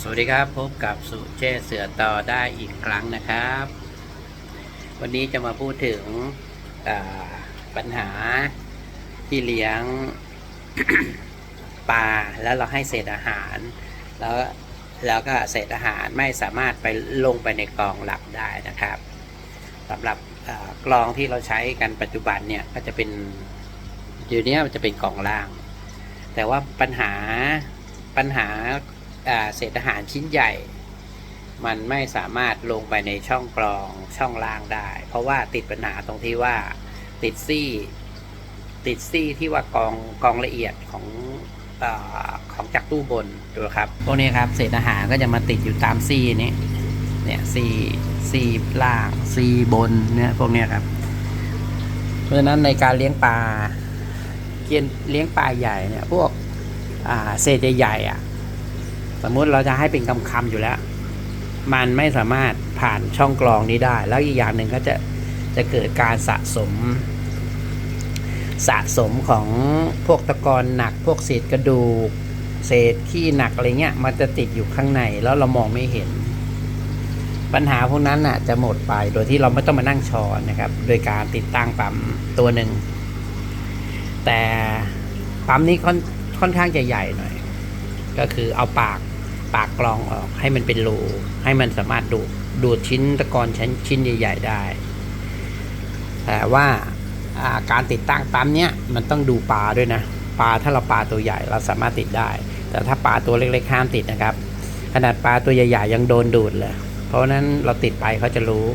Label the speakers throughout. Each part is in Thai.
Speaker 1: สวัสดีครับพบกับสุเจเสือต่อได้อีกครั้งนะครับ วันนี้จะมาพูดถึงปัญหาที่เลี้ยงปลาแล้วเราให้เศษอาหาร แล้วแล้วก็เศษอาหารไม่สามารถไปลงไปในกองหลักได้นะครับสำหรับกลองที่เราใช้กันปัจจุบันเนี่ยก็จะเป็นอยู่เนี้ยมันจะเป็นกองล่าง แต่ว่าปัญหาปัญหา เศษอาหารชิ้นใหญ่ มันไม่สามารถลงไปในช่องกรองช่องล่างได้ เพราะว่าติดปัญหาตรงที่ว่าติดซี่ ติดซี่ที่ว่ากองกองละเอียดของอของจากตู้บนดูครับพวกนี้ครับเศษอาหารก็จะมาติดอยู่ตามซี่นี้เนี่ยซี่ซี่ล่างซี่บนเนี่ยพวกเนี้ยครับ เพราะฉะนั้นในการเลี้ยงปลาเกียนเลี้ยงปลาใหญ่เนี่ย พวกเศษใหญ่ๆอะ สมมุติเราจะให้เป็นคำคำอยู่แล้ว มันไม่สามารถผ่านช่องกรองนี้ได้ แล้วอีกอย่างหนึ่งก็จะจะเกิดการสะสม สะสมของพวกตะกอนหนัก พวกเศษกระดูก เศษขี้หนักอะไรเงี้ย มันจะติดอยู่ข้างในแล้วเรามองไม่เห็น ปัญหาพวกนั้นน่ะจะหมดไปโดยที่เราไม่ต้องมานั่งช้อนนะครับ โดยการติดตั้งปั๊มตัวหนึ่งแต่ปั๊มนี้ค่อนค่อนข้างจะใหญ่หน่อย ก็คือเอาปากปากกรองออกให้มันเป็นรูให้มันสามารถดูดดูดชิ้นตะกอนชิ้นชิ้นใหญ่ ๆ ได้ แต่ว่าการติดตั้งปั๊มเนี้ยมันต้องดูปลาด้วยนะปลาถ้าเราปลาตัวใหญ่เราสามารถติดได้ แต่ถ้าปลาตัวเล็กๆห้ามติดนะครับ ขนาดปลาตัวใหญ่ๆยังโดนดูดเลย เพราะนั้นเราติดไปเขาจะรู้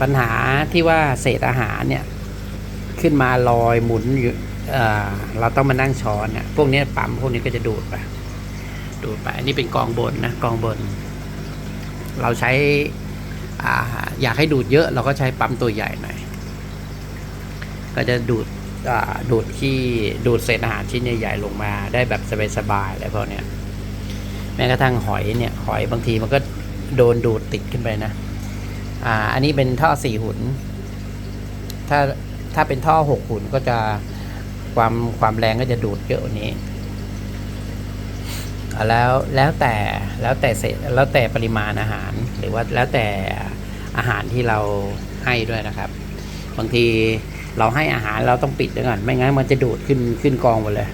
Speaker 1: ปัญหาที่ว่าเศษอาหารเนี่ยขึ้นมาลอยหมุนอยู่ เเราต้องมานั่งช้อนเนี่ยพวกนี้ปั๊มพวกนี้ก็จะดูดไปดูดไปอันนี้เป็นกองบนนะกองบน เราใช้ออยากให้ดูดเยอะ เราก็ใช้ปั๊มตัวใหญ่หน่อยก็จะดูดดูดที่ดูดเศษอาหารชิ้นใหญ่ๆลงมา ได้แบบสบายๆอะไรพวกเนี้ยแม้กระทั่งหอยเนี่ย หอยบางทีมันก็โดนดูดติดขึ้นไปนะอ่าอันนี้เป็นท่อสี่หุน ถ้าถ้าเป็นท่อหกหุนก็จะ ความความแรงก็จะดูดเยอะนี้ แล้วแล้วแต่แล้วแต่เศษแล้วแต่ปริมาณอาหาร หรือว่าแล้วแต่อาหารที่เราให้ด้วยนะครับ บางทีเราให้อาหารเราต้องปิดด้วยก่อนไม่งั้นมันจะดูดขึ้นขึ้นกองหมดเลย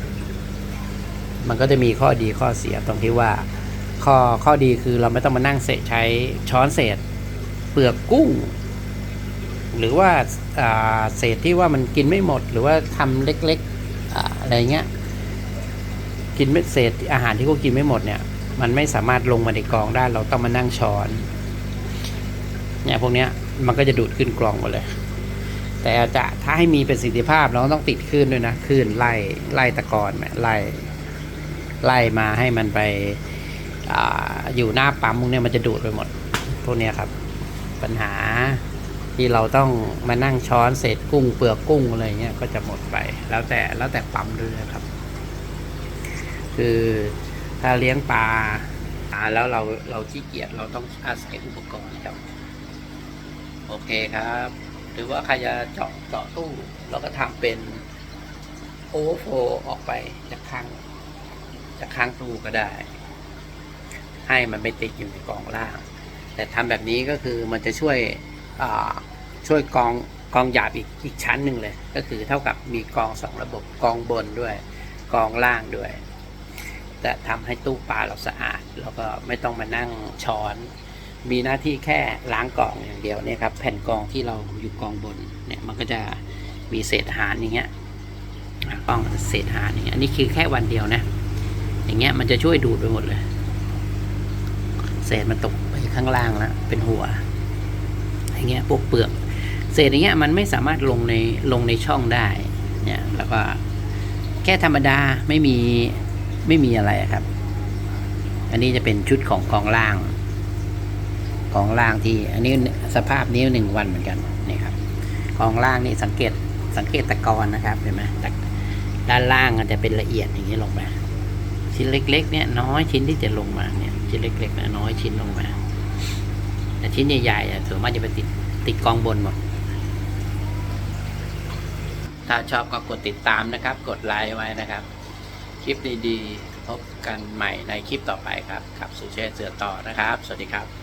Speaker 1: มันก็จะมีข้อดีข้อเสียตรงที่ว่า ข้อข้อดีคือเราไม่ต้องมานั่งเศษใช้ช้อนเศษ เปลือกกุ้ง หรือว่าาเศษที่ว่ามันกินไม่หมด หรือว่าทำเล็กๆอะไรเงี้ยกินไม่เศษอาหารที่เขากินไม่หมดเนี่ย มันไม่สามารถลงมาในกรองได้เราต้องมานั่งช้อนเนี่ยพวกเนี้ยมันก็จะดูดขึ้นกรองหมดเลย แต่จะถ้าให้มีประสิทธิภาพเราต้องติดคลื่นด้วยนะคลื่นไล่ไล่ตะกอนไล่ไล่มาให้มันไปออยู่หน้าปั๊มพวกเนี้ยมันจะดูดไปหมด พวกเนี้ยครับ ปัญหา ที่เราต้องมานั่งช้อนเศษกุ้งเปลือกกุ้งอะไรเงี้ยก็จะหมดไป แล้วแต่แล้วแต่ปั๊มด้วยนะครับ คือถ้าเลี้ยงปลาปลาแล้วเราเราขี้เกียจเราต้องอาศัยอุปกรณ์ครับโอเคครับ หรือว่าใครจะเจาะเจาะตู้เราก็ทำเป็นโอเวอร์โฟออกไปจากข้างจากข้างตู้ก็ได้ ให้มันไม่ติดอยู่ในกล่องล่าง แต่ทำแบบนี้ก็คือมันจะช่วย ช่วยกองกองหยาบอีกอีกชั้นหนึ่งเลย ก็คือเท่ากับมีกองสองระบบกองบนด้วย กองล่างด้วย แต่ทำให้ตู้ปลาเราสะอาด แล้วก็ไม่ต้องมานั่งช้อน มีหน้าที่แค่ล้างกล่องอย่างเดียวเนี่ยครับแผ่นกองที่เราอยู่กองบนเนี่ยมันก็จะมีเศษอาหารอย่างเงี้ยอะกองเศษอาหารอย่างเงี้ยอันนี้คือแค่วันเดียวนะ อย่างเงี้ยมันจะช่วยดูดไปหมดเลย เศษมันตกไปข้างล่างแล้วเป็นหัว อย่างเงี้ยพวกเปลือกเศษอย่างเงี้ยมันไม่สามารถลงในลงในช่องได้เนี่ยแล้วก็แค่ธรรมดาไม่มีไม่มีอะไรครับ อันนี้จะเป็นชุดของกองล่างกองล่างที่ อันนี้สภาพนี้หนึ่งวันเหมือนกันนี่ครับกองล่างนี่สังเกตสังเกตตะกอนนะครับเห็นไหมด้านล่างมันจะเป็นละเอียดอย่างนี้ลงมาชิ้นเล็ก ๆ เนี่ยน้อยชิ้นที่จะลงมาเนี่ยชิ้นเล็กๆนะน้อยชิ้นลงมา แต่ชิ้นใหญ่ๆอะส่วนมากจะไปติดติดกองบนหมด ถ้าชอบก็กดติดตามนะครับ กดไลค์ไว้นะครับ คลิปดีๆ พบกันใหม่ในคลิปต่อไปครับกับสุเชษเสือต่อนะครับ สวัสดีครับ